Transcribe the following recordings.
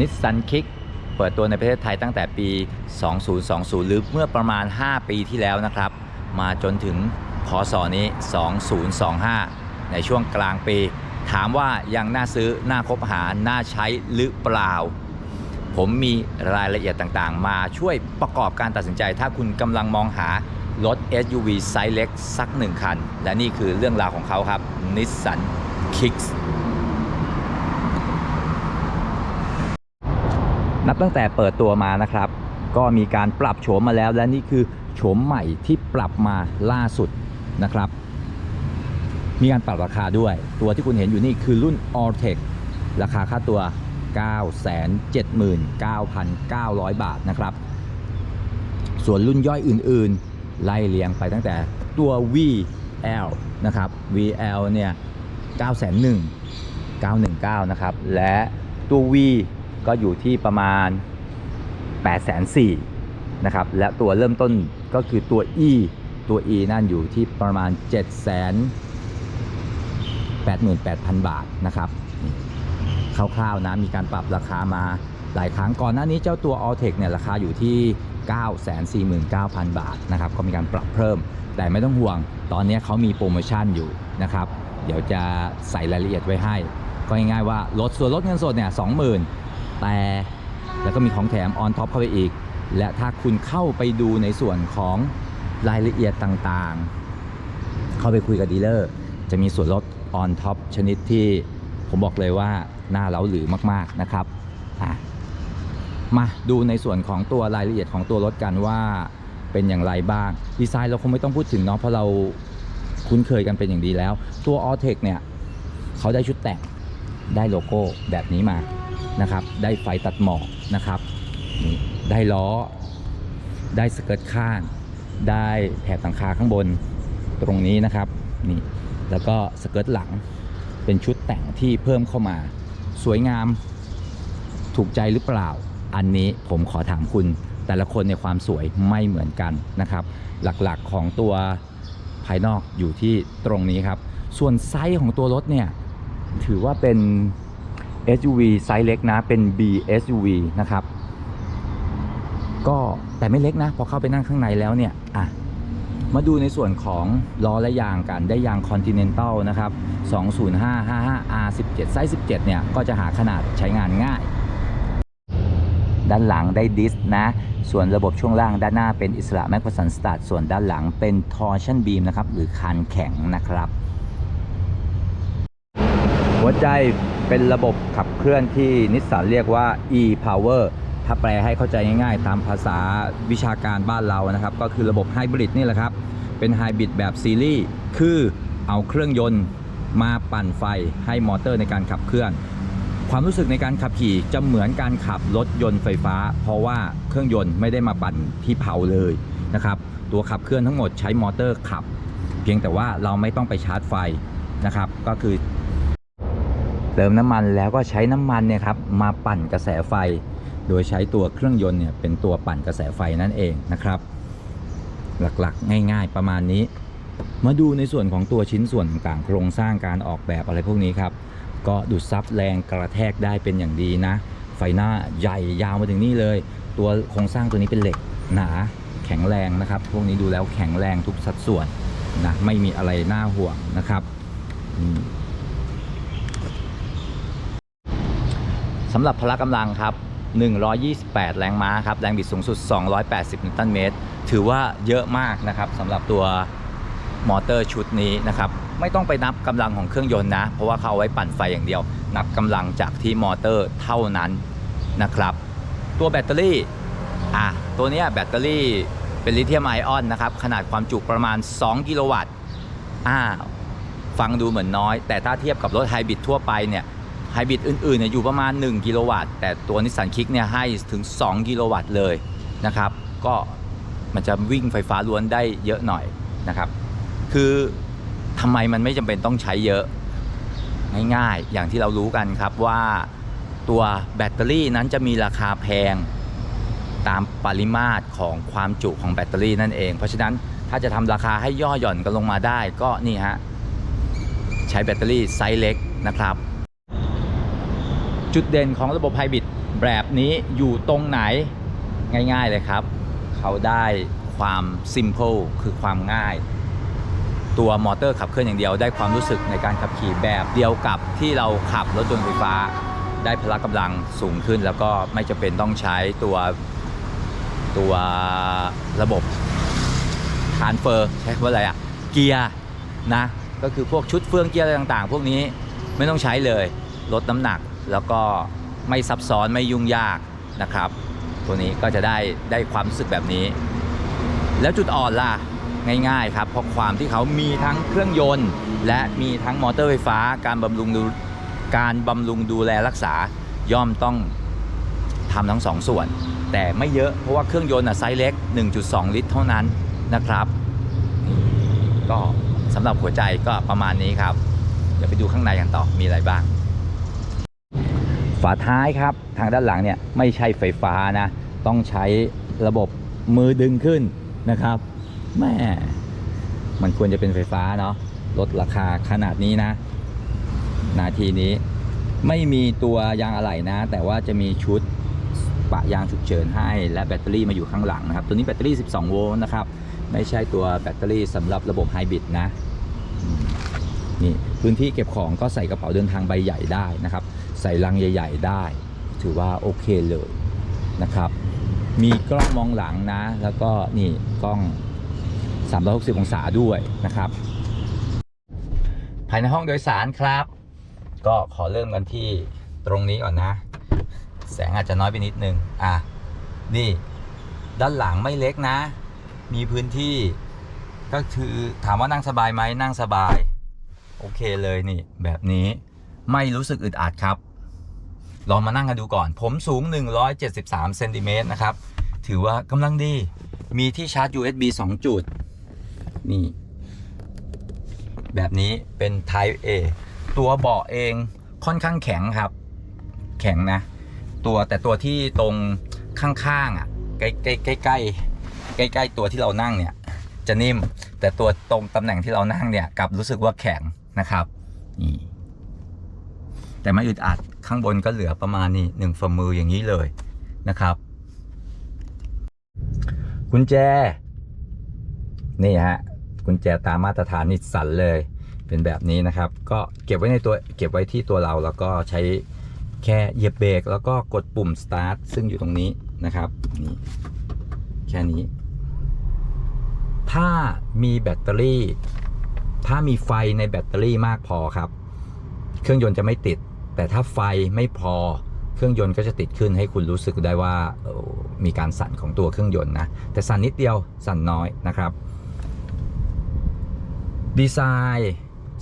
นิสสันคิกเปิดตัวในประเทศไทยตั้งแต่ปี 2020 หรือเมื่อประมาณ 5 ปีที่แล้วนะครับ มาจนถึงพศนี้ 2025 ในช่วงกลางปี ถามว่ายังน่าซื้อ น่าคบหา น่าใช้หรือเปล่า ผมมีรายละเอียดต่างๆ มาช่วยประกอบการตัดสินใจ ถ้าคุณกำลังมองหารถ SUV ไซส์เล็กสักหนึ่งคัน และนี่คือเรื่องราวของเขาครับ Nissan Kicks นับตั้งแต่เปิดตัวมานะครับ ก็มีการปรับโฉมมาแล้ว และนี่คือโฉมใหม่ที่ปรับมาล่าสุดนะครับ มีการปรับราคาด้วย ตัวที่คุณเห็นอยู่นี่คือรุ่น a l t e c ราคาค่าตัว 979,900 บาทนะครับ ส่วนรุ่นย่อยอื่นๆ ไล่เรียงไปตั้งแต่ตัว VL นะครับ VL เนี่ย901 919 นะครับ และตัว V ก็อยู่ที่ประมาณ804นะครับ และตัวเริ่มต้นก็คือตัว E ตัว E นั่นอยู่ที่ประมาณ7 88,000 บาทนะครับคร่าวๆนะมีการปรับราคามาหลายครั้งก่อนหน้านี้เจ้าตัว a l t e c เนี่ยราคาอยู่ที่ 949,000 บาทนะครับก็มีการปรับเพิ่ม แต่ไม่ต้องห่วง ตอนนี้เขามีโปรโมชั่นอยู่นะครับ เดี๋ยวจะใส่รายละเอียดไว้ให้ ก็ง่ายๆว่าลดส่วนลดเงินสดเนี่ย20,000 แต่แล้วก็มีของแถมออนท็อปเข้าไปอีก และถ้าคุณเข้าไปดูในส่วนของรายละเอียดต่างๆ เข้าไปคุยกับดีลเลอร์ จะมีส่วนลดออนท็อปชนิดที่ผมบอกเลยว่าน่าเล้าหรือมากๆนะครับมาดูในส่วนของตัวรายละเอียดของตัวรถกันว่าเป็นอย่างไรบ้าง ดีไซน์เราคงไม่ต้องพูดถึงเนาะเพราะเราคุ้นเคยกันเป็นอย่างดีแล้ว ตัว a l t e c เนี่ย เขาได้ชุดแต่งได้โลโก้แบบนี้มา นะครับ ได้ไฟตัดหมอกนะครับนี่ได้ล้อ ได้สเกิร์ตข้าง ได้แถบหลังคาข้างบนตรงนี้นะครับนี่แล้วก็สเกิร์ตหลังเป็นชุดแต่งที่เพิ่มเข้ามา สวยงามถูกใจหรือเปล่า อันนี้ผมขอถามคุณ แต่ละคนในความสวยไม่เหมือนกันนะครับ หลักๆของตัวภายนอกอยู่ที่ตรงนี้ครับ ส่วนไซส์ของตัวรถเนี่ย ถือว่าเป็น SUV ไซส์เล็กนะ เป็น B SUV นะครับ ก็แต่ไม่เล็กนะ พอเข้าไปนั่งข้างในแล้วเนี่ย อะ มาดูในส่วนของล้อและยางกัน ได้ยาง Continental นะครับ 205 55 R17 ไซส์ 17 เนี่ย ก็จะหาขนาดใช้งานง่าย ด้านหลังได้ดิสนะ ส่วนระบบช่วงล่างด้านหน้าเป็นอิสระแมกพสันสตาร์ทส่วนด้านหลังเป็น Torsion Beam นะครับ หรือคานแข็งนะครับ หัวใจ เป็นระบบขับเคลื่อนที่นิสสันเรียกว่า e-power ถ้าแปลให้เข้าใจง่ายๆ ตามภาษาวิชาการบ้านเรานะครับ ก็คือระบบไฮบริดนี่แหละครับ เป็นไฮบริดแบบซีรีส์คือเอาเครื่องยนต์มาปั่นไฟให้มอเตอร์ในการขับเคลื่อน ความรู้สึกในการขับขี่จะเหมือนการขับรถยนต์ไฟฟ้า เพราะว่าเครื่องยนต์ไม่ได้มาปั่นที่เผาเลยนะครับ ตัวขับเคลื่อนทั้งหมดใช้มอเตอร์ขับ เพียงแต่ว่าเราไม่ต้องไปชาร์จไฟนะครับ ก็คือ เติมน้ำมันแล้วก็ใช้น้ำมันเนี่ยครับมาปั่นกระแสไฟ โดยใช้ตัวเครื่องยนต์เนี่ยเป็นตัวปั่นกระแสไฟนั่นเองนะครับ หลักๆ ง่ายๆประมาณนี้ มาดูในส่วนของตัวชิ้นส่วนต่างๆ โครงสร้างการออกแบบอะไรพวกนี้ครับ ก็ดูดซับแรงกระแทกได้เป็นอย่างดีนะ ไฟหน้าใหญ่ยาวมาถึงนี่เลย ตัวโครงสร้างตัวนี้เป็นเหล็กหนาแข็งแรงนะครับ พวกนี้ดูแล้วแข็งแรงทุกสัดส่วนนะไม่มีอะไรน่าห่วงนะครับอืม สำหรับพละกำลังครับ 128 แรงม้าครับ แรงบิดสูงสุด 280 นิวตันเมตร ถือว่าเยอะมากนะครับสำหรับตัวมอเตอร์ชุดนี้นะครับ ไม่ต้องไปนับกำลังของเครื่องยนต์นะ เพราะว่าเขาเอาไว้ปั่นไฟอย่างเดียว นับกำลังจากที่มอเตอร์เท่านั้นนะครับ ตัวแบตเตอรี่อะตัวนี้แบตเตอรี่เป็นลิเธียมไอออนนะครับ ขนาดความจุประมาณ 2 กิโลวัตต์อ่าฟังดูเหมือนน้อย แต่ถ้าเทียบกับรถไฮบริดทั่วไปเนี่ย ไฮบริดอื่นๆเนี่ยอยู่ประมาณ 1 กิโลวัตต์ แต่ตัวนิสสันคิกเนี่ยให้ถึง 2 กิโลวัตต์เลยนะครับ ก็มันจะวิ่งไฟฟ้าล้วนได้เยอะหน่อยนะครับ คือทำไมมันไม่จำเป็นต้องใช้เยอะ ง่ายๆ อย่างที่เรารู้กันครับว่าตัวแบตเตอรี่นั้นจะมีราคาแพงตามปริมาตรของความจุของแบตเตอรี่นั่นเอง เพราะฉะนั้นถ้าจะทำราคาให้ย่อหย่อนกันลงมาได้ก็นี่ฮะใช้แบตเตอรี่ไซส์เล็กนะครับ จุดเด่นของระบบไฮบริดแบบนี้อยู่ตรงไหนง่ายๆเลยครับ เขาได้ความ simple คือความง่าย ตัวมอเตอร์ขับเคลื่อนอย่างเดียวได้ความรู้สึกในการขับขี่แบบเดียวกับที่เราขับรถยนต์ไฟฟ้า ได้พละกำลังสูงขึ้น แล้วก็ไม่จำเป็นต้องใช้ตัวตัวระบบทานเฟอร์ใช้คำว่าอะไรอะเกียร์นะ ก็คือพวกชุดเฟืองเกียร์อะไรต่างๆ พวกนี้ไม่ต้องใช้เลยลดน้ำหนัก แล้วก็ไม่ซับซ้อนไม่ยุ่งยากนะครับ ตัวนี้ก็จะได้ได้ความรู้สึกแบบนี้ แล้วจุดอ่อนล่ะง่ายๆครับเพราะความที่เขามีทั้งเครื่องยนต์ และมีทั้งมอเตอร์ไฟฟ้า การบำรุงดูการบำรุงดูแลรักษาย่อมต้องทำทั้งสองส่วน แต่ไม่เยอะเพราะว่าเครื่องยนต์อะไซส์เล็ก 1.2 ลิตร เท่านั้นนะครับก็สำหรับหัวใจก็ประมาณนี้ครับ เดี๋ยวไปดูข้างในกันต่อมีอะไรบ้าง ฝาท้ายครับ ทางด้านหลังเนี่ยไม่ใช่ไฟฟ้านะ ต้องใช้ระบบมือดึงขึ้นนะครับแม่มันควรจะเป็นไฟฟ้าเนาะลดราคาขนาดนี้นะ นาทีนี้ไม่มีตัวยางอะไหล่นะ แต่ว่าจะมีชุดปะยางฉุกเฉินให้ และแบตเตอรี่มาอยู่ข้างหลังนะครับ ตัวนี้แบตเตอรี่ 12 โวลต์นะครับ ไม่ใช่ตัวแบตเตอรี่สำหรับระบบไฮบริดนะ นี่พื้นที่เก็บของก็ใส่กระเป๋าเดินทางใบใหญ่ได้นะครับ ใส่ลังใหญ่ ๆ ได้ ถือว่าโอเคเลยนะครับ มีกล้องมองหลังนะ แล้วก็นี่กล้อง 360 องศาด้วยนะครับ ภายในห้องโดยสารครับ ก็ขอเริ่มกันที่ตรงนี้ก่อนนะ แสงอาจจะน้อยไปนิดนึง อะ นี่ ด้านหลังไม่เล็กนะ มีพื้นที่ ก็คือถามว่านั่งสบายไหมนั่งสบาย โอเคเลยนี่ แบบนี้ไม่รู้สึกอึดอัดครับ ลองมานั่งกันดูก่อน ผมสูง 173เซนติเมตรนะครับ ถือว่ากำลังดี มีที่ชาร์จ USB 2 จุด นี่ แบบนี้เป็น Type A ตัวเบาะเองค่อนข้างแข็งครับ แข็งนะ ตัวแต่ตัวที่ตรงข้างๆอะใกล้ใกล้ใกล้ใกล้ใกล้ใกล้ตัวที่เรานั่งเนี่ย จะนิ่ม แต่ตัวตรงตำแหน่งที่เรานั่งเนี่ยกลับรู้สึกว่าแข็งนะครับนี่ แต่ไม่อึดอัดข้างบนก็เหลือประมาณนี้หนึ่งฝ่ามืออย่างนี้เลยนะครับกุญแจ นี่ฮะกุญแจตามมาตรฐานนิสสันเลยเป็นแบบนี้นะครับ ก็เก็บไว้ในตัวเก็บไว้ที่ตัวเราแล้วก็ใช้แค่เหยียบเบรกแล้วก็กดปุ่ม start ซึ่งอยู่ตรงนี้นะครับนี่แค่นี้ ถ้ามีแบตเตอรี่ ถ้ามีไฟในแบตเตอรี่มากพอครับ เครื่องยนต์จะไม่ติด แต่ถ้าไฟไม่พอเครื่องยนต์ก็จะติดขึ้นให้คุณรู้สึกได้ว่ามีการสั่นของตัวเครื่องยนต์นะ แต่สั่นนิดเดียวสั่นน้อยนะครับ ดีไซน์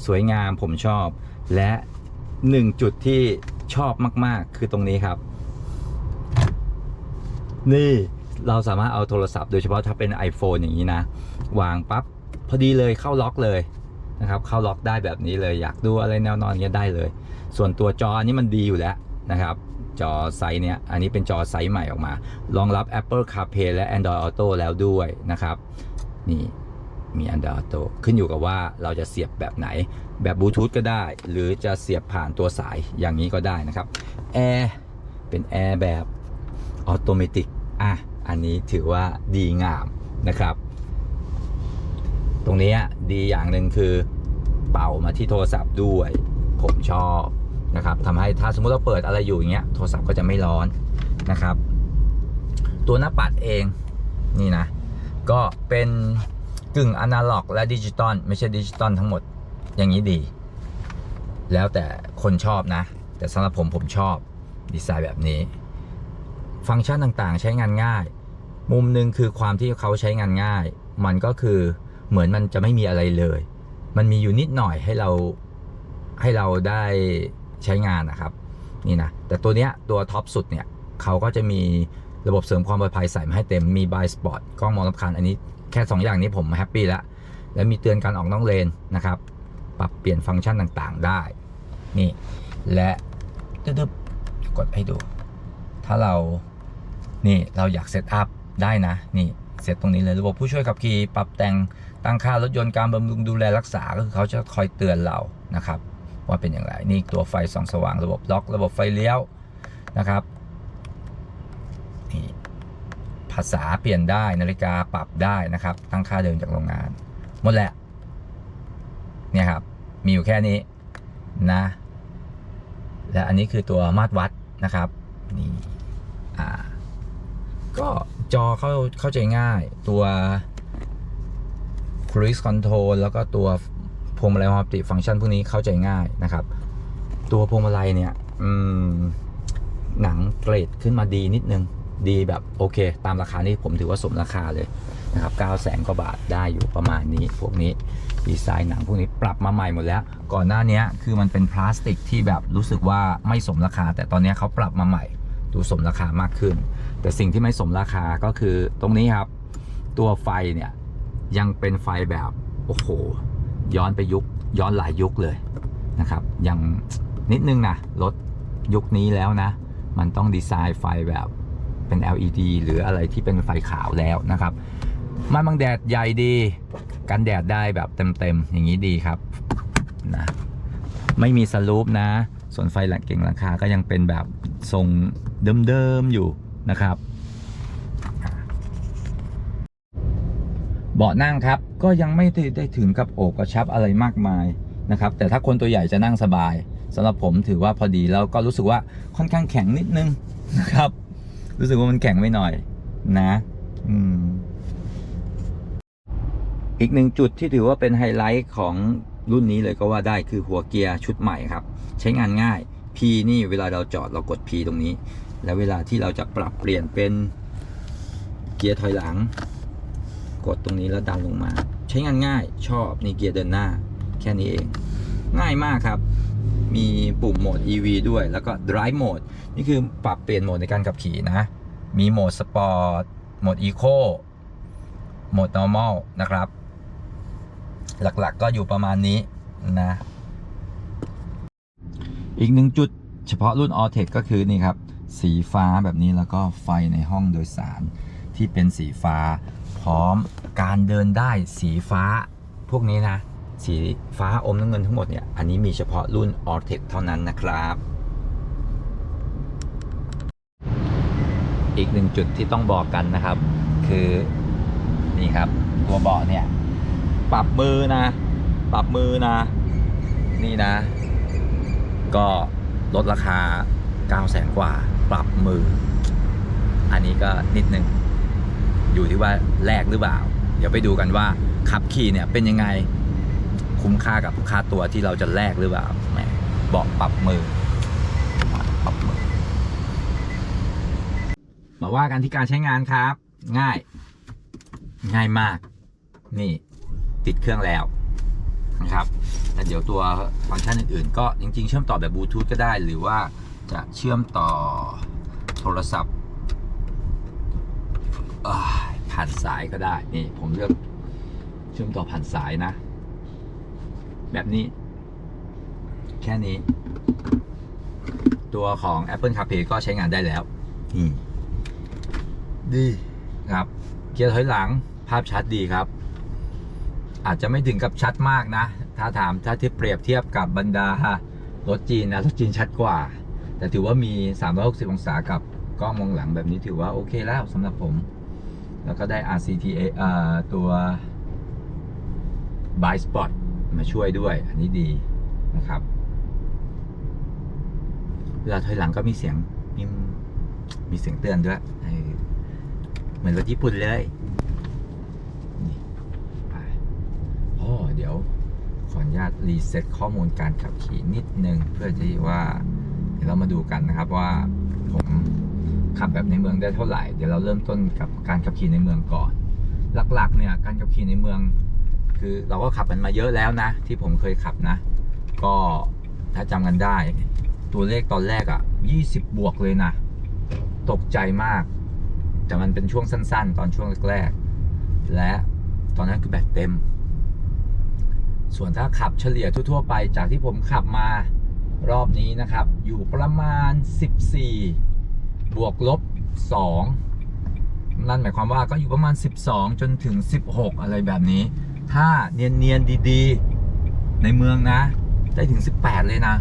สวยงามผมชอบ และหนึ่งจุดที่ชอบมาก ๆ คือตรงนี้ครับ นี่เราสามารถเอาโทรศัพท์โดยเฉพาะถ้าเป็น iPhone อย่างนี้นะ วางปั๊บพอดีเลยเข้าล็อกเลย นะครับเข้าล็อกได้แบบนี้เลยอยากดูอะไรแนวนอนเนี้ยได้เลย ส่วนตัวจออันนี้มันดีอยู่แล้วนะครับจอไซส์เนี้ยอันนี้เป็นจอไซส์ใหม่ออกมารองรับ Apple CarPlay และ Android Auto แล้วด้วยนะครับนี่มี Android Auto ขึ้นอยู่กับว่าเราจะเสียบแบบไหน แบบบลูทูธก็ได้ หรือจะเสียบผ่านตัวสายอย่างนี้ก็ได้นะครับแอร์เป็นแอร์แบบออโตเมติกอะอันนี้ถือว่าดีงามนะครับ ตรงนี้ดีอย่างหนึ่งคือเป่ามาที่โทรศัพท์ด้วย ผมชอบนะครับทำให้ถ้าสมมุติเราเปิดอะไรอยู่อย่างเงี้ยโทรศัพท์ก็จะไม่ร้อนนะครับ ตัวหน้าปัดเองนี่นะ ก็เป็นกึ่งอนาล็อกและดิจิตอลไม่ใช่ดิจิตอลทั้งหมดอย่างนี้ดี แล้วแต่คนชอบนะ แต่สำหรับผมผมชอบดีไซน์แบบนี้ ฟังก์ชันต่างๆ ใช้งานง่าย มุมหนึ่งคือความที่เขาใช้งานง่าย มันก็คือ เหมือนมันจะไม่มีอะไรเลย มันมีอยู่นิดหน่อยให้เราให้เราได้ใช้งานนะครับนี่นะแต่ตัวเนี้ยตัวท็อปสุดเนี่ยเขาก็จะมีระบบเสริมความปลอดภัยใส่มาให้เต็มมีบายสปอร์ตกล้องมองรับคันอันนี้แค่ 2 อย่างนี้ผมแฮปปี้แล้วและมีเตือนการออกนอกเลนนะครับ ปรับเปลี่ยนฟังก์ชันต่างๆได้ นี่ และตึ๊บๆกดให้ดู ถ้าเรา นี่เราอยากเซตอัพได้นะ นี่เซตตรงนี้เลยระบบผู้ช่วยขับขี่ปรับแต่ง ตั้งค่ารถยนต์การบำรุงดูแลรักษา ก็คือเขาจะคอยเตือนเรานะครับ ว่าเป็นอย่างไร นี่ตัวไฟส่องสว่างระบบล็อก ระบบไฟเลี้ยวนะครับนี่ภาษาเปลี่ยนได้นาฬิกาปรับได้นะครับ ตั้งค่าเดิมจากโรงงาน หมดแหละ เนี่ยครับ มีอยู่แค่นี้นะ และอันนี้คือตัวมาตรวัดนะครับนี่อ่าก็จอเข้าเข้าใจง่ายตัว cruise control แล้วก็ตัวพวงมาลัย Optic Function พวกนี้เข้าใจง่ายนะครับ ตัวพวงมาลัยเนี่ยอืมหนังเกรดขึ้นมาดีนิดนึง ดีแบบโอเค ตามราคานี้ผมถือว่าสมราคาเลยนะครับ9แสนกว่าบาทได้อยู่ประมาณนี้ พวกนี้ดีไซน์หนังพวกนี้ปรับมาใหม่หมดแล้ว ก่อนหน้านี้คือมันเป็นพลาสติกที่แบบรู้สึกว่าไม่สมราคา แต่ตอนนี้เขาปรับมาใหม่ ดูสมราคามากขึ้น แต่สิ่งที่ไม่สมราคาก็คือตรงนี้ครับ ตัวไฟเนี่ย ยังเป็นไฟแบบโอ้โหย้อนไปยุคย้อนหลายยุคเลยนะครับยังนิดนึงนะรถยุคนี้แล้วนะ มันต้องดีไซน์ไฟแบบเป็น LED หรืออะไรที่เป็นไฟขาวแล้วนะครับม่านบังแดดใหญ่ดีกันแดดได้แบบเต็มๆอย่างนี้ดีครับนะไม่มีสลูปนะ ส่วนไฟหลังเก่งหลังคาก็ยังเป็นแบบทรงเดิมๆอยู่นะครับ บาะนั่งครับก็ยังไม่ได้ไดถึงกับโอบกระชับอะไรมากมายนะครับแต่ถ้าคนตัวใหญ่จะนั่งสบายสำหรับผมถือว่าพอดีแล้วก็รู้สึกว่าค่อนข้างแข็งนิดนึงนะครับ รู้สึกว่ามันแข็งไว้หน่อยนะอืมอีกหนึ่งจุดที่ถือว่าเป็นไฮไลท์ของรุ่นนี้เลยก็ว่าได้คือหัวเกียร์ชุดใหม่ครับ ใช้งานง่าย P นี่เวลาเราจอดเรากด P ตรงนี้ แล้วเวลาที่เราจะปรับเปลี่ยนเป็นเกียร์ถอยหลัง กดตรงนี้แล้วดันลงมา ใช้งานง่ายชอบนี่เกียร์เดินหน้า แค่นี้เอง ง่ายมากครับ มีปุ่มโหมด EV ด้วย แล้วก็ Drive Mode นี่คือปรับเปลี่ยนโหมดในการขับขี่นะ มีโหมด Sport โหมด Eco โหมด Normal นะครับ หลักๆก็อยู่ประมาณนี้นะ อีกหนึ่งจุดเฉพาะรุ่น a l t e c ก็คือนี่ครับ สีฟ้าแบบนี้แล้วก็ไฟในห้องโดยสารที่เป็นสีฟ้า พร้อม การเดินได้สีฟ้า พวกนี้นะ สีฟ้าอมน้ำเงินทั้งหมดเนี่ย อันนี้มีเฉพาะรุ่น a l t e c เท่านั้นนะครับ อีกหนึ่งจุดที่ต้องบอกกันนะครับ คือนี่ครับ ตัวเบาะเนี่ย ปรับมือนะ ปรับมือนะ นี่นะ ก็ลดราคา9 0 0แสนกว่า ปรับมือ อันนี้ก็นิดนึง อยู่ที่ว่าแลกหรือเปล่า เดี๋ยวไปดูกันว่าขับขี่เนี่ยเป็นยังไงคุ้มค่ากับค่าตัวที่เราจะแลกหรือเปล่าแหมบอกปรับมือปรับมือมาว่ากันที่การใช้งานครับ ง่าย ง่ายมาก นี่ติดเครื่องแล้วนะครับแล้วเดี๋ยวตัวฟังก์ชันอื่นๆ ก็จริง ๆ เชื่อมต่อแบบบลูทูธก็ได้ หรือว่าจะเชื่อมต่อโทรศัพท์ ผ่านสายก็ได้ นี่ ผมเลือกเชื่อมต่อผ่านสายนะ แบบนี้ แค่นี้ ตัวของ Apple CarPlay ก็ใช้งานได้แล้วนี่ดีครับ เกียร์ถอยหลังภาพชัดดีครับ อาจจะไม่ถึงกับชัดมากนะ ถ้าถามถ้าที่เปรียบเทียบกับบรรดารถจีนนะรถจีนชัดกว่า แต่ถือว่ามี 360 องศากับกล้องมองหลังแบบนี้ถือว่าโอเคแล้วสำหรับผม แล้วก็ได้ RCTA ตัว By Spot มาช่วยด้วย อันนี้ดีนะครับ เวลาถอยหลังก็มีเสียงมีมีเสียงเตือนด้วยเออเหมือนรถญี่ปุ่นเลยนี่ไปอ๋อเดี๋ยวขออนุญาตรีเซ็ตข้อมูลการขับขี่นิดนึง เพื่อที่ว่า เดี๋ยวเรามาดูกันนะครับว่าผม ขับแบบในเมืองได้เท่าไหร่ เดี๋ยวเราเริ่มต้นกับการขับขี่ในเมืองก่อน หลักๆ เนี่ยการขับขี่ในเมือง คือเราก็ขับมันมาเยอะแล้วนะ ที่ผมเคยขับนะ ก็ถ้าจำกันได้ ตัวเลขตอนแรกอะ่ะ20 บวกเลยนะ ตกใจมาก แต่มันเป็นช่วงสั้น ๆ ตอนช่วงแรกๆและตอนนั้นคือแบตเต็ม ส่วนถ้าขับเฉลี่ยทั่ว ๆ ไปจากที่ผมขับมารอบนี้นะครับ อยู่ประมาณ 14 บวกลบ 2 นั่นหมายความว่าก็อยู่ประมาณ 12 จนถึง 16 อะไรแบบนี้ ถ้าเนียนๆดีๆ ในเมืองนะ ได้ถึง 18 เลยนะ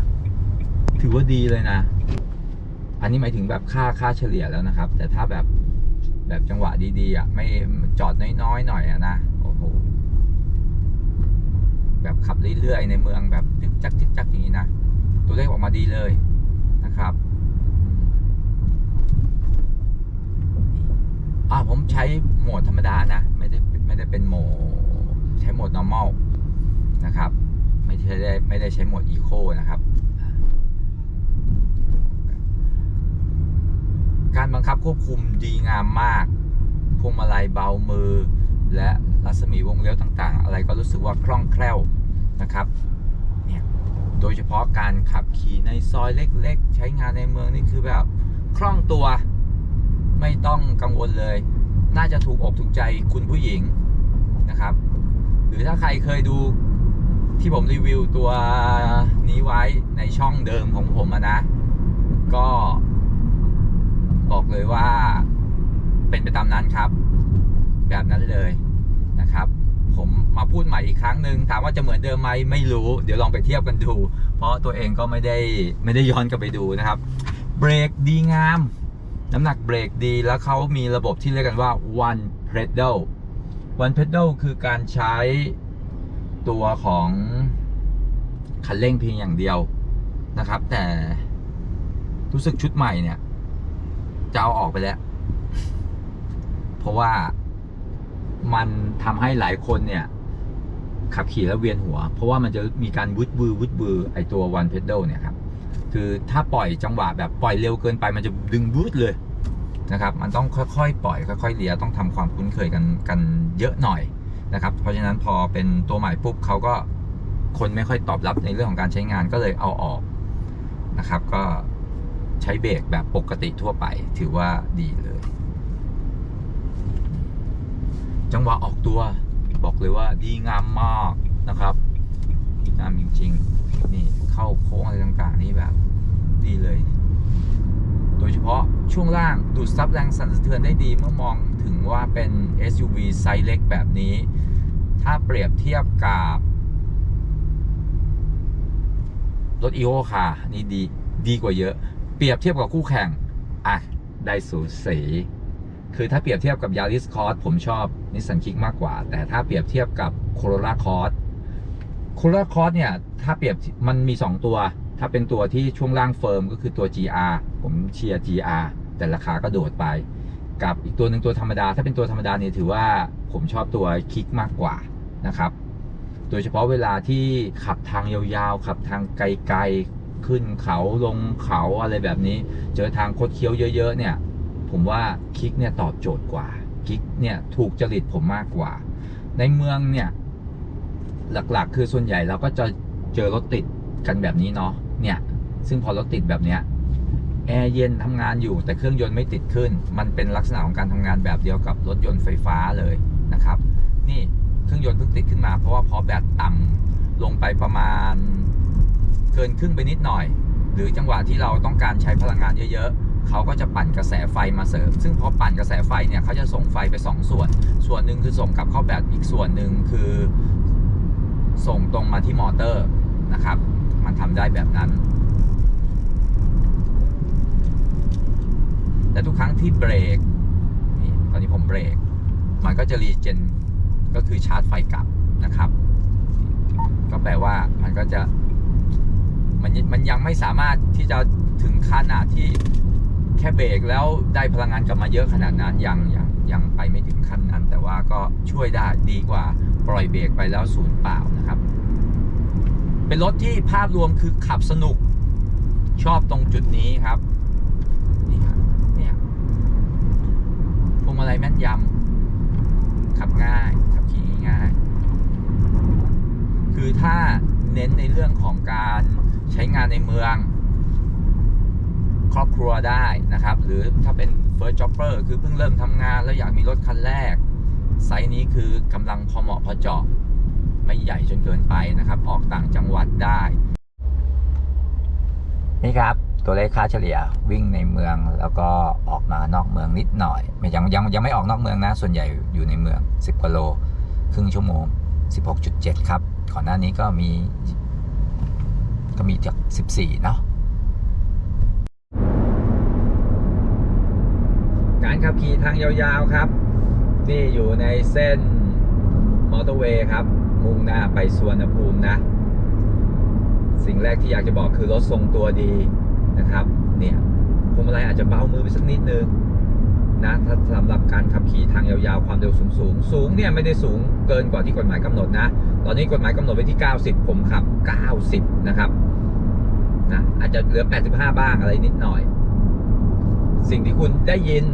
ถือว่าดีเลยนะ อันนี้หมายถึงแบบค่าค่าเฉลี่ยแล้วนะครับ แต่ถ้าแบบแบบจังหวะดีๆอะไม่จอดน้อยๆหน่อยอะนะโอ้โหแบบขับเรื่อยๆในเมืองแบบจึกจักจึกจักอย่างนี้นะ ตัวเลขออกมาดีเลยนะครับ อ่าผมใช้โหมดธรรมดานะ ไม่ได้ไม่ได้เป็นโหมดใช้โหมด normal นะครับ ไม่ใช่ได้ไม่ได้ใช้โหมด eco นะครับ การบังคับควบคุมดีงามมากพวงมาลัยเบามือ และรัศมีวงเลี้ยวต่างๆ อะไรก็รู้สึกว่าคล่องแคล่วนะครับเนี่ยโดยเฉพาะการขับขี่ในซอยเล็กๆ ใช้งานในเมืองนี่คือแบบคล่องตัว ไม่ต้องกังวลเลย น่าจะถูกอกถูกใจคุณผู้หญิงนะครับ หรือถ้าใครเคยดูที่ผมรีวิวตัวนี้ไว้ในช่องเดิมของผมนะ ก็บอกเลยว่าเป็นไปตามนั้นครับ แบบนั้นเลยนะครับ ผมมาพูดใหม่อีกครั้งหนึ่งถามว่าจะเหมือนเดิมไหมไม่รู้ เดี๋ยวลองไปเทียบกันดู เพราะตัวเองก็ไม่ได้ไม่ได้ย้อนกลับไปดูนะครับ เบรกดีงาม น้ำหนักเบรกดีแล้วเขามีระบบที่เรียกกันว่า one pedal one pedal คือการใช้ตัวของคันเร่งเพียงอย่างเดียวนะครับ แต่รู้สึกชุดใหม่เนี่ย จะเอาออกไปแล้ว เพราะว่ามันทำให้หลายคนเนี่ย ขับขี่แล้วเวียนหัว เพราะว่ามันจะมีการวุดบือวุดบือไอตัว one pedal เนี่ยครับ คือถ้าปล่อยจังหวะแบบปล่อยเร็วเกินไปมันจะดึงบูดเลยนะครับ มันต้องค่อยๆ ปล่อย ค่อยๆเลียต้องทำความคุ้นเคยกันกันเยอะหน่อยนะครับ เพราะฉะนั้นพอเป็นตัวใหม่ปุ๊บเขาก็คนไม่ค่อยตอบรับในเรื่องของการใช้งานก็เลยเอาออกนะครับ ก็ใช้เบรกแบบปกติทั่วไปถือว่าดีเลย จังหวะออกตัวบอกเลยว่าดีงามมากนะครับดีงามจริง ๆ นี่เข้าโค้งอะไรต่างๆ นี่แบบดีเลย โดยเฉพาะช่วงล่างดูดซับแรงสั่นสะเทือนได้ดีเมื่อมองถึงว่าเป็น SUV ไซส์เล็กแบบนี้ ถ้าเปรียบเทียบกับรถอีโอค่ะนี่ดีดีกว่าเยอะ เปรียบเทียบกับคู่แข่ง อะ ได้สูสีคือถ้าเปรียบเทียบกับ Yaris Cross ผมชอบนิสสันคิกมากกว่า แต่ถ้าเปรียบเทียบกับ Corolla Cross Corolla Cross เนี่ย ถ้าเปรียบมันมี 2 ตัว ถ้าเป็นตัวที่ช่วงล่างเฟิร์มก็คือตัว GR ผมเชียร์ GR แต่ราคาก็โดดไป กับอีกตัวหนึ่งตัวธรรมดา ถ้าเป็นตัวธรรมดาเนี่ยถือว่าผมชอบตัวคิกมากกว่านะครับ โดยเฉพาะเวลาที่ขับทางยาวๆ ขับทางไกลๆ ขึ้นเขาลงเขาอะไรแบบนี้ เจอทางคดเคี้ยวเยอะ ๆ เนี่ย ผมว่าคิกเนี่ยตอบโจทย์กว่าคิกเนี่ยถูกจริตผมมากกว่า ในเมืองเนี่ยหลักๆ คือส่วนใหญ่เราก็จะ เจอรถติดกันแบบนี้เนาะเนี่ย ซึ่งพอรถติดแบบเนี้ยแอร์เย็นทำงานอยู่แต่เครื่องยนต์ไม่ติดขึ้น มันเป็นลักษณะของการทำงานแบบเดียวกับรถยนต์ไฟฟ้าเลยนะครับ นี่เครื่องยนต์เพิ่งติดขึ้นมาเพราะว่าพอแบตต่ำลงไปประมาณเกินครึ่งไปนิดหน่อย หรือจังหวะที่เราต้องการใช้พลังงานเยอะๆเขาก็จะปั่นกระแสไฟมาเสริม ซึ่งพอปั่นกระแสไฟเนี่ยเขาจะส่งไฟไป 2ส่วน ส่วนหนึ่งคือส่งกลับเข้าแบตอีกส่วนหนึ่งคือ ส่งตรงมาที่มอเตอร์ นะครับ มันทำได้แบบนั้น แต่ทุกครั้งที่เบรกนี่ตอนนี้ผมเบรก มันก็จะรีเจนก็คือชาร์จไฟกลับนะครับ ก็แปลว่ามันก็จะมันมันยังไม่สามารถที่จะถึงขนาดที่แค่เบรกแล้วได้พลังงานกลับมาเยอะขนาดนั้นยังยังยังไปไม่ถึงขั้นนั้น แต่ว่าก็ช่วยได้ดีกว่าปล่อยเบรกไปแล้วศูนย์เปล่านะครับ เป็นรถที่ภาพรวมคือขับสนุกชอบตรงจุดนี้ครับ นี่ครับเนี่ยพวงมาลัยแม่นยำขับง่าย ขับขี่ง่าย คือถ้าเน้นในเรื่องของการใช้งานในเมือง ครอบครัวได้นะครับ หรือถ้าเป็น first jobber คือเพิ่งเริ่มทำงานแล้วอยากมีรถคันแรก ไซส์นี้คือกำลังพอเหมาะพอเจาะ ไม่ใหญ่จนเกินไปนะครับ ออกต่างจังหวัดได้ นี่ครับตัวเลขค่าเฉลี่ยวิ่งในเมืองแล้วก็ออกมานอกเมืองนิดหน่อยไม่ยังยังยังไม่ออกนอกเมืองนะ ส่วนใหญ่อยู่ในเมือง 10กว่าโลครึ่งชั่วโมง 16.7 ครับก่อนหน้านี้ก็มี ก็มีจาก 14 เนาะการขับขี่ทางยาวๆครับนี่อยู่ในเส้นมอเตอร์เวย์ครับ มุ่งหน้าไปสวนภูมินะ สิ่งแรกที่อยากจะบอกคือรถทรงตัวดีนะครับ เนี่ยพวงมาลัยอาจจะเบามือไปสักนิดนึงนะถ้าสำหรับการขับขี่ทางยาวๆ ความเร็วสูงสูงๆสูงเนี่ยไม่ได้สูงเกินกว่าที่กฎหมายกำหนดนะ ตอนนี้กฎหมายกำหนดไว้ที่ 90 ผมขับ 90 นะครับนะอาจจะเหลือ 85 บ้างอะไรนิดหน่อย สิ่งที่คุณได้ยิน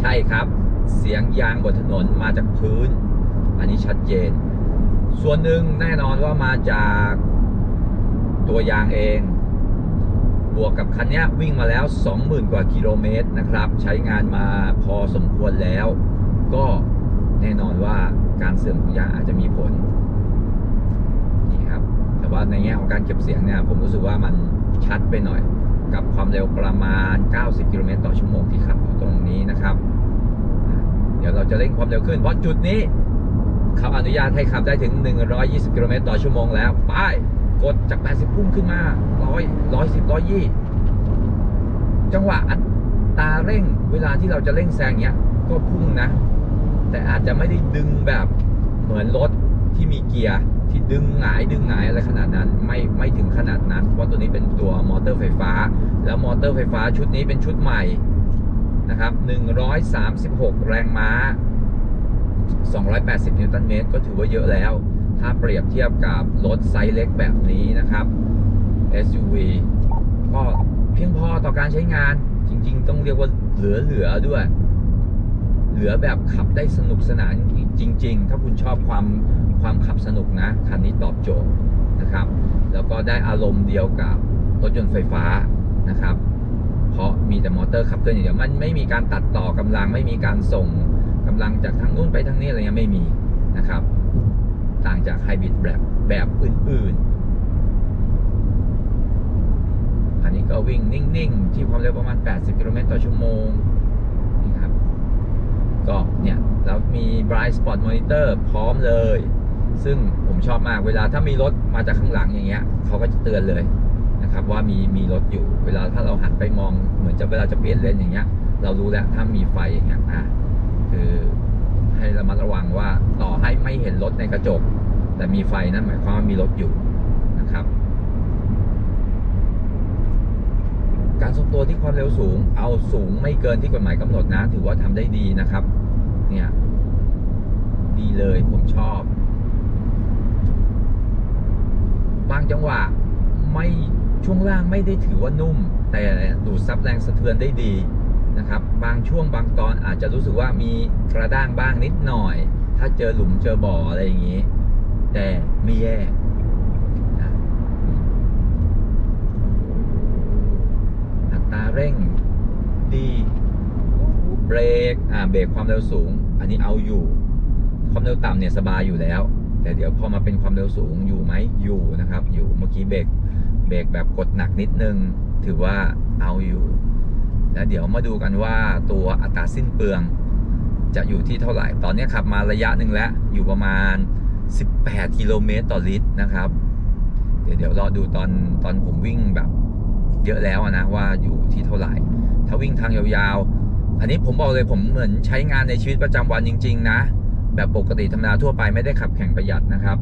ใช่ครับ เสียงยางบนถนนมาจากพื้น อันนี้ชัดเจน ส่วนหนึ่งแน่นอนว่ามาจากตัวยางเอง บวกกับคันนี้วิ่งมาแล้ว 20,000 กว่ากิโลเมตรนะครับ ใช้งานมาพอสมควรแล้ว ก็แน่นอนว่าการเสื่อมของยางอาจจะมีผลนี่ครับ แต่ว่าในแง่ของการเก็บเสียงเนี่ย ผมรู้สึกว่ามันชัดไปหน่อย กับความเร็วประมาณ 90 กิโลเมตรต่อชั่วโมงที่ขับอยู่ตรงนี้นะครับ เดี๋ยวเราจะเร่งความเร็วขึ้นเพราะจุดนี้ เขาอนุญาตให้ขับได้ถึง 120 กิโลเมตรต่อชั่วโมงแล้ว ไป กดจาก 80 พุ่งขึ้นมา 100 110 120 จังหวะอัตราเร่งเวลาที่เราจะเร่งแซงเนี้ย ก็พุ่งนะ แต่อาจจะไม่ได้ดึงแบบเหมือนรถที่มีเกียร์ที่ดึงหงายดึงหงายอะไรขนาดนั้น ไม่ไม่ถึงขนาดนั้น เพราะตัวนี้เป็นตัวมอเตอร์ไฟฟ้า แล้วมอเตอร์ไฟฟ้าชุดนี้เป็นชุดใหม่นะครับ 136 แรงม้า 280 นิวตันเมตร ก็ถือว่าเยอะแล้ว ถ้าเปรียบเทียบกับรถไซส์เล็กแบบนี้นะครับ SUV ก็เพียงพอต่อการใช้งานจริง ๆ ต้องเรียกว่าเหลือๆด้วย เหลือแบบขับได้สนุกสนานจริง ๆ ถ้าคุณชอบความความขับสนุกนะ คันนี้ตอบโจทย์นะครับ แล้วก็ได้อารมณ์เดียวกับรถยนต์ไฟฟ้านะครับ เพราะมีแต่มอเตอร์ขับเคลื่อนอย่างเดียวมันไม่มีการตัดต่อกำลังไม่มีการส่ง กำลังจากทางนู้นไปทางนี้อะไรเงี้ยไม่มีนะครับ ต่างจากไฮบริดแบบแบบอื่นๆ อันนี้ก็วิ่งนิ่งๆ ที่ความเร็วประมาณ 80 กิโลเมตรต่อชั่วโมงนี่ครับ ก็เนี่ยแล้วมี Bright Spot Monitor พร้อมเลย ซึ่งผมชอบมากเวลาถ้ามีรถมาจากข้างหลังอย่างเงี้ยเขาก็จะเตือนเลยนะครับว่ามีมีรถอยู่เวลาถ้าเราหันไปมองเหมือนจะเวลาจะเปลี่ยนเลนอย่างเงี้ย เรารู้แล้วถ้ามีไฟอย่างเงี้ยอะ คือให้ระมัดระวังว่าต่อให้ไม่เห็นรถในกระจก แต่มีไฟนั่นหมายความว่ามีรถอยู่นะครับ การทรงตัวที่ความเร็วสูง เอาสูงไม่เกินที่กฎหมายกำหนดนะ ถือว่าทำได้ดีนะครับ เนี่ย ดีเลยผมชอบ บางจังหวะไม่ช่วงล่างไม่ได้ถือว่านุ่ม แต่ดูดซับแรงสะเทือนได้ดี นะครับบางช่วงบางตอนอาจจะรู้สึกว่ามีกระด้างบ้างนิดหน่อย ถ้าเจอหลุมเจอบ่ออะไรอย่างนี้ แต่ไม่แย่อัตราเร่งดีเบรกอ่าเบรกความเร็วสูง อันนี้เอาอยู่ ความเร็วต่ำเนี่ยสบายอยู่แล้ว แต่เดี๋ยวพอมาเป็นความเร็วสูงอยู่ไหมอยู่นะครับ อยู่เมื่อกี้เบรกเบรกแบบกดหนักนิดนึง ถือว่าเอาอยู่ แล้วเดี๋ยวมาดูกันว่าตัวอัตราสิ้นเปลืองจะอยู่ที่เท่าไหร่ ตอนนี้ขับมาระยะหนึ่งแล้ว อยู่ประมาณ 18 กิโลเมตรต่อลิตรนะครับ เดี๋ยวเดี๋ยวรอดูตอนตอนผมวิ่งแบบเยอะแล้วนะว่าอยู่ที่เท่าไหร่ ถ้าวิ่งทางยาวๆ อันนี้ผมบอกเลยผมเหมือนใช้งานในชีวิตประจำวันจริง ๆ นะ แบบปกติธรรมดาทั่วไปไม่ได้ขับแข่งประหยัดนะครับ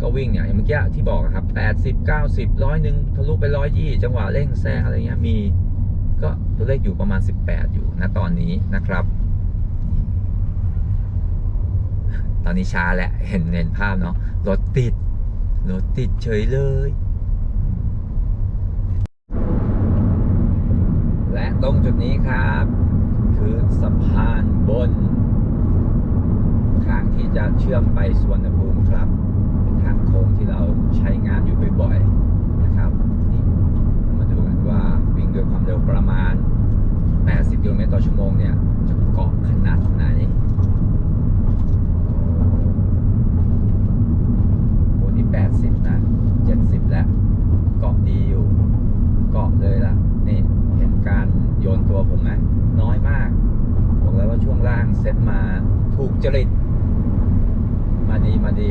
ก็วิ่งเนี่ยอย่างเมื่อกี้ที่บอกครับ 80 90ร้อยหนึ่งทะลุไปร้อยยี่จังหวะเร่งแซงอะไรเงี้ยมี ก็ตัวเลขอยู่ประมาณ 18 อยู่นะตอนนี้นะครับ ตอนนี้ช้าแหละเห็นเห็นภาพเนาะรถติดรถติดเฉยเลย และตรงจุดนี้ครับ คือสะพานบน ทางที่จะเชื่อมไปสวนภูมิครับ ทางโค้งที่เราใช้งานอยู่บ่อยๆนะครับนี่เรามาดูกันว่าวิ่ง ด้วยความเร็วประมาณ 80กิโลเมตรต่อชั่วโมงเนี่ย จะเกาะขนาดไหนโอ้นี่80 นะ 70 แล้ว เกาะดีอยู่ เกาะเลยล่ะ นี่เห็นการโยนตัวผมไหมน้อยมาก บอกแล้วว่าช่วงล่างเซ็ตมาถูกจริต มาดีมาดี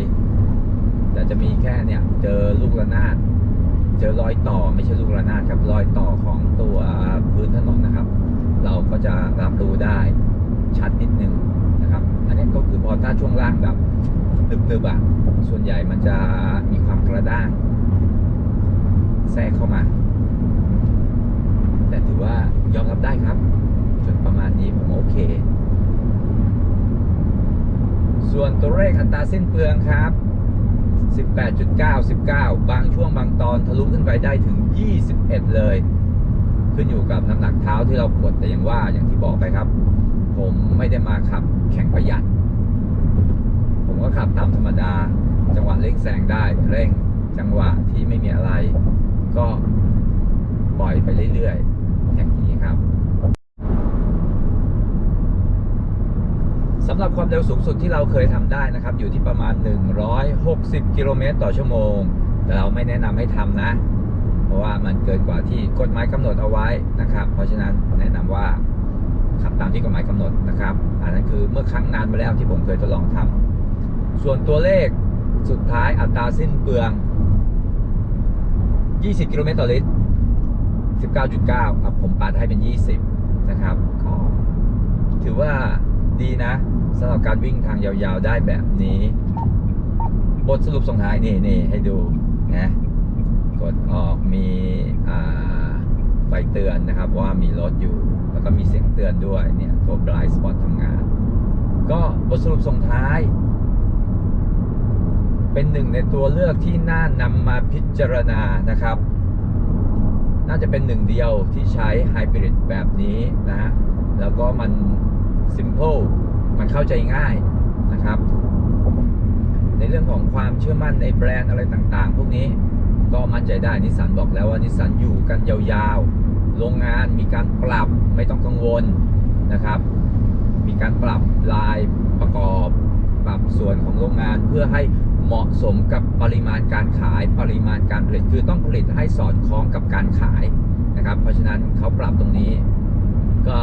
แต่จะมีแค่เนี่ย เจอลูกระนาด เจอรอยต่อไม่ใช่ลูกระนาดครับรอยต่อของตัวพื้นถนนนะครับ เราก็จะรับรู้ได้ชัดนิดนึงนะครับ อันนี้ก็คือพอถ้าช่วงล่างแบบนึบๆอะส่วนใหญ่มันจะมีความกระด้างแทรกเข้ามา แต่ถือว่ายอมรับได้ครับจนประมาณนี้ผมโอเค ส่วนตัวเลขอัตราสิ้นเปลืองครับ 18.9 19 บางช่วงบางตอนทะลุขึ้นไปได้ถึง 21 เลย ขึ้นอยู่กับน้ำหนักเท้าที่เรากดแต่อย่างว่าอย่างที่บอกไปครับ ผมไม่ได้มาขับแข่งประหยัด ผมก็ขับตามธรรมดา จังหวะเร่งแซงได้เร่ง จังหวะที่ไม่มีอะไร ก็ปล่อยไปเรื่อยๆอย่างนี้ครับ สำหรับความเร็วสูงสุดที่เราเคยทำได้นะครับ อยู่ที่ประมาณ 160 กิโลเมตรต่อชั่วโมง แต่เราไม่แนะนำให้ทำนะ เพราะว่ามันเกินกว่าที่กฎหมายกำหนดเอาไว้นะครับ เพราะฉะนั้นแนะนำว่าขับตามที่กฎหมายกำหนดนะครับ อันนั้นคือเมื่อครั้งนานมาแล้วที่ผมเคยทดลองทำส่วนตัวเลขสุดท้ายอัตราสิ้นเปลือง 20 กิโลเมตรต่อลิตร 19.9ครับผมปัดให้เป็น 20 นะครับก็ถือว่าดีนะ สำหรับการวิ่งทางยาวๆได้แบบนี้ บทสรุปส่งท้ายนี่นี่ให้ดูนะกดออกมีไฟเตือนนะครับว่ามีรถอยู่ แล้วก็มีเสียงเตือนด้วยเนี่ยตัว blind spot ทำงาน ก็บทสรุปส่งท้าย เป็นหนึ่งในตัวเลือกที่น่านำมาพิจารณานะครับ น่าจะเป็นหนึ่งเดียวที่ใช้ไฮบริดแบบนี้นะ แล้วก็มัน simple มันเข้าใจง่ายนะครับ ในเรื่องของความเชื่อมั่นในแบรนด์อะไรต่างๆ พวกนี้ก็มั่นใจได้นิสสันบอกแล้วว่านิสสันอยู่กันยาวๆ โรงงานมีการปรับไม่ต้องกังวลนะครับ มีการปรับลายประกอบ ปรับส่วนของโรงงานเพื่อให้เหมาะสมกับปริมาณการขายปริมาณการผลิตคือต้องผลิตให้สอดคล้องกับการขายนะครับ เพราะฉะนั้นเขาปรับตรงนี้ก็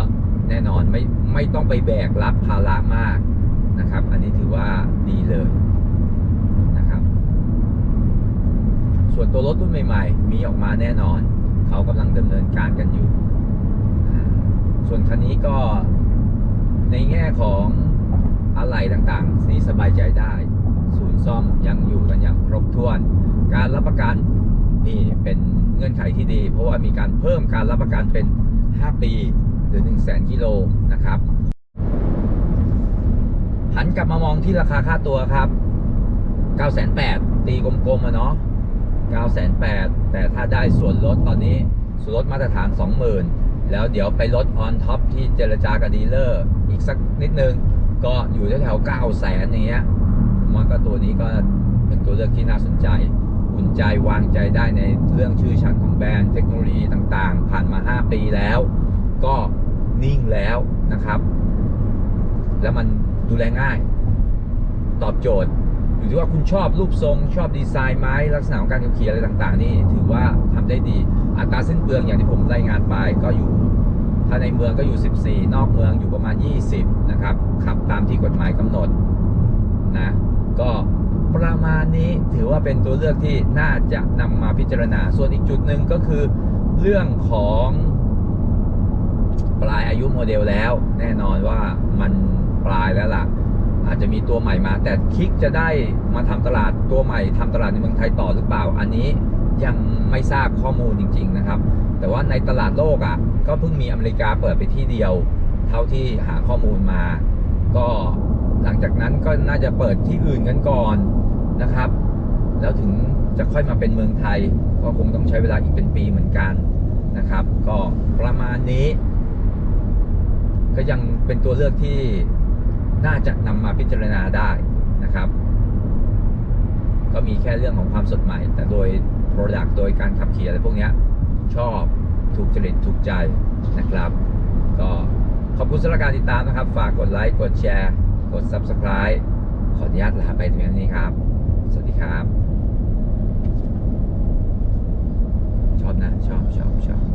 แน่นอนไม่ไม่ต้องไปแบกรับภาระมากนะครับ อันนี้ถือว่าดีเลยนะครับ ส่วนตัวรถรุ่นใหม่ ๆ มีออกมาแน่นอน เขากำลังดำเนินการกันอยู่ ส่วนคันนี้ก็ในแง่ของอะไรต่างๆนี่สบายใจได้ ศูนย์ซ่อมยังอยู่กันอย่างครบถ้วน การรับประกันนี่เป็นเงื่อนไขที่ดี เพราะว่ามีการเพิ่มการรับประกันเป็น 5 ปี รือ 1 0 0 0 0แกิโลนะครับ หันกลับมามองที่ราคาค่าตัวครับ 9,800ตีกลมๆอะเนาะ9,800แต่ถ้าได้ส่วนลดตอนนี้ส่วนลดมาตรฐาน 20,000 แล้วเดี๋ยวไปลดออนท็อปที่เจรจากับดีลเลอร์อีกสักนิดนึง ก็อยู่แถวๆ900,000อย่างเงี้ยผมว่าก็ตัวนี้ก็เป็นตัวเลือกที่น่าสนใจอุ่นใจวางใจได้ในเรื่องชื่อชั้นของแบรนด์เทคโนโลยีต่างๆ ผ่านมา 5 ปีแล้ว ก็ นิ่งแล้วนะครับ แล้วมันดูแลง่าย ตอบโจทย์ อยู่ที่ว่าคุณชอบรูปทรง ชอบดีไซน์ไม้ลักษณะของการขับขี่อะไรต่างๆ นี่ถือว่าทำได้ดีอัตราสิ้นเปลืองอย่างที่ผมรายงานไปก็อยู่ถ้าในเมืองก็อยู่ 14 นอกเมืองอยู่ประมาณ 20 นะครับ ขับตามที่กฎหมายกำหนดนะ ก็ประมาณนี้ถือว่าเป็นตัวเลือกที่น่าจะนำมาพิจารณา ส่วนอีกจุดหนึ่งก็คือเรื่องของ ปลายอายุโมเดลแล้ว แน่นอนว่ามันปลายแล้วล่ะ อาจจะมีตัวใหม่มา แต่คิกจะได้มาทำตลาดตัวใหม่ทำตลาดในเมืองไทยต่อหรือเปล่า อันนี้ยังไม่ทราบข้อมูลจริง ๆ นะครับ แต่ว่าในตลาดโลกอะ ก็เพิ่งมีอเมริกาเปิดไปที่เดียว เท่าที่หาข้อมูลมา ก็หลังจากนั้นก็น่าจะเปิดที่อื่นกันก่อนนะครับ แล้วถึงจะค่อยมาเป็นเมืองไทย ก็คงต้องใช้เวลาอีกเป็นปีเหมือนกันนะครับ ก็ประมาณนี้ ก็ยังเป็นตัวเลือกที่น่าจะนำมาพิจารณาได้นะครับ ก็มีแค่เรื่องของความสดใหม่ แต่โดย Product โดยการขับขี่อะไรพวกนี้ชอบถูกจริตถูกใจนะครับ ก็ขอบคุณสำหรับการติดตามนะครับ ฝากกดไลค์กดแชร์ กด Subscribe ขออนุญาตลาไปเพียงเท่านี้ครับ สวัสดีครับ ชอบนะ ชอบชอบชอบ